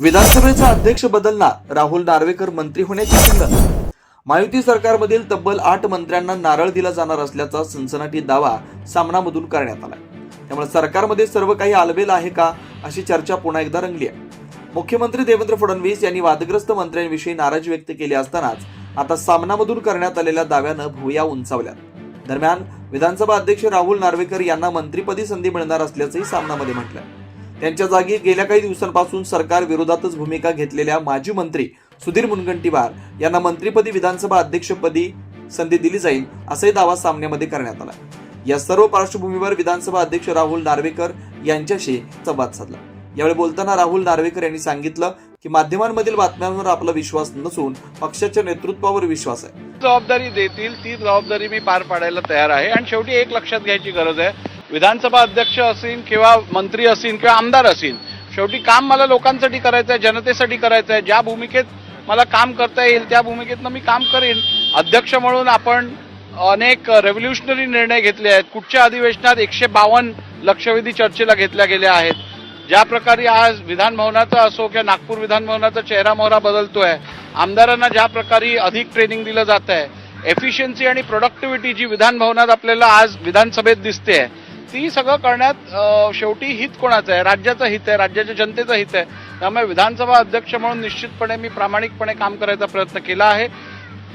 विधानसभेचा अध्यक्ष बदलणार राहुल नार्वेकर मंत्री होण्याची चिंतन महायुती सरकारमधील तब्बल आठ मंत्र्यांना नारळ दिला जाणार असल्याचा सनसनाटी दावा सामनामधून करण्यात आला त्यामुळे सरकारमध्ये सर्व काही आलबेल आहे का अशी चर्चा पुन्हा एकदा रंगली आहे. मुख्यमंत्री देवेंद्र फडणवीस यांनी वादग्रस्त मंत्र्यांविषयी नाराजी व्यक्त केली असतानाच आता सामनामधून करण्यात आलेल्या दाव्यानं भुया उंचावल्या दरम्यान विधानसभा अध्यक्ष राहुल नार्वेकर यांना मंत्रीपदी संधी मिळणार असल्याचंही सामनामध्ये म्हटलं त्यांच्या जागी गेल्या काही दिवसांपासून सरकार विरोधातच भूमिका घेतलेल्या माजी मंत्री सुधीर मुनगंटीवार यांना मंत्रीपदी विधानसभा अध्यक्षपदी संधी दिली जाईल असाही दावा सामन्यामध्ये करण्यात आला. या सर्व पार्श्वभूमीवर विधानसभा अध्यक्ष राहुल नार्वेकर यांच्याशी संवाद साधला. यावेळी बोलताना राहुल नार्वेकर यांनी सांगितलं की माध्यमांमधील बातम्यांवर आपला विश्वास नसून पक्षाच्या नेतृत्वावर विश्वास आहे. जबाबदारी देतील ती जबाबदारी मी पार पाडायला तयार आहे. आणि शेवटी एक लक्षात घ्यायची गरज आहे विधानसभा अध्यक्ष असीन किंवा मंत्री असीन किंवा आमदार असीन शेवटी काम मला लोकांसाठी करायचं आहे जनतेसाठी करायचं आहे ज्या भूमिकेत मला काम करता येईल त्या भूमिकेतनं मी काम करेन. अध्यक्ष म्हणून आपण अनेक रेव्होल्युशनरी निर्णय घेतले आहेत. कुठच्या अधिवेशनात एकशे बावन्न लक्षवेधी चर्चेला घेतल्या गेल्या आहेत? ज्या प्रकारे आज विधानभवनाचा असो किंवा नागपूर विधानभवनाचा चेहरा मोहरा बदलतोय आमदारांना ज्या प्रकारे अधिक ट्रेनिंग दिलं जात आहे एफिशियन्सी आणि प्रोडक्टिव्हिटी जी विधानभवनात आपल्याला आज विधानसभेत दिसते ती सगळं करण्यात शेवटी हित कोणाचं आहे? राज्याचं हित आहे राज्याच्या जनतेचं हित आहे. त्यामुळे विधानसभा अध्यक्ष म्हणून निश्चितपणे मी प्रामाणिकपणे काम करायचा प्रयत्न केला आहे.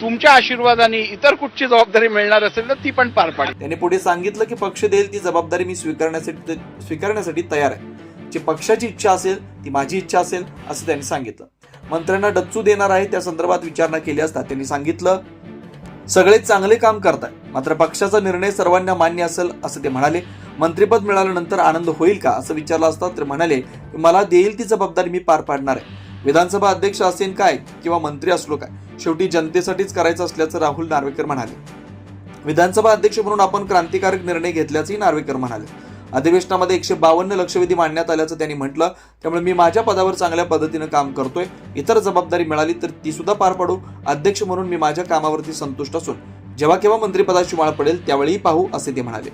तुमच्या आशीर्वादाने इतर कुठची जबाबदारी मिळणार असेल तर ती पण पार पाडेल. त्यांनी पुढे सांगितलं की पक्ष देईल ती जबाबदारी मी स्वीकारण्यासाठी स्वीकारण्यासाठी तयार आहे. जी पक्षाची इच्छा असेल ती माझी इच्छा असेल असं त्यांनी सांगितलं. मंत्र्यांना डच्चू देणार आहे त्या संदर्भात विचारणा केली असता त्यांनी सांगितलं सगळे चांगले काम करताय मात्र पक्षाचा निर्णय सर्वांना मान्य असेल असं ते म्हणाले. मंत्रिपद मिळाल्यानंतर आनंद होईल का असं विचारलं असता तर म्हणाले की मला देईल ती जबाबदारी मी पार पाडणार आहे. विधानसभा अध्यक्ष असेन काय किंवा मंत्री असलो काय शेवटी जनतेसाठीच करायचं असल्याचं राहुल नार्वेकर म्हणाले. विधानसभा अध्यक्ष म्हणून आपण क्रांतिकारक निर्णय घेतल्याचंही नार्वेकर म्हणाले. अधिवेशनामध्ये एकशे बावन्न लक्षवेधी मांडण्यात आल्याचं त्यांनी म्हटलं त्यामुळे मी माझ्या पदावर चांगल्या पद्धतीनं काम करतोय. इतर जबाबदारी मिळाली तर ती सुद्धा पार पाडू. अध्यक्ष म्हणून मी माझ्या कामावरती संतुष्ट असून जेव्हा केव्हा मंत्रिपदाची माळ पडेल त्यावेळी पाहू असे ते म्हणाले.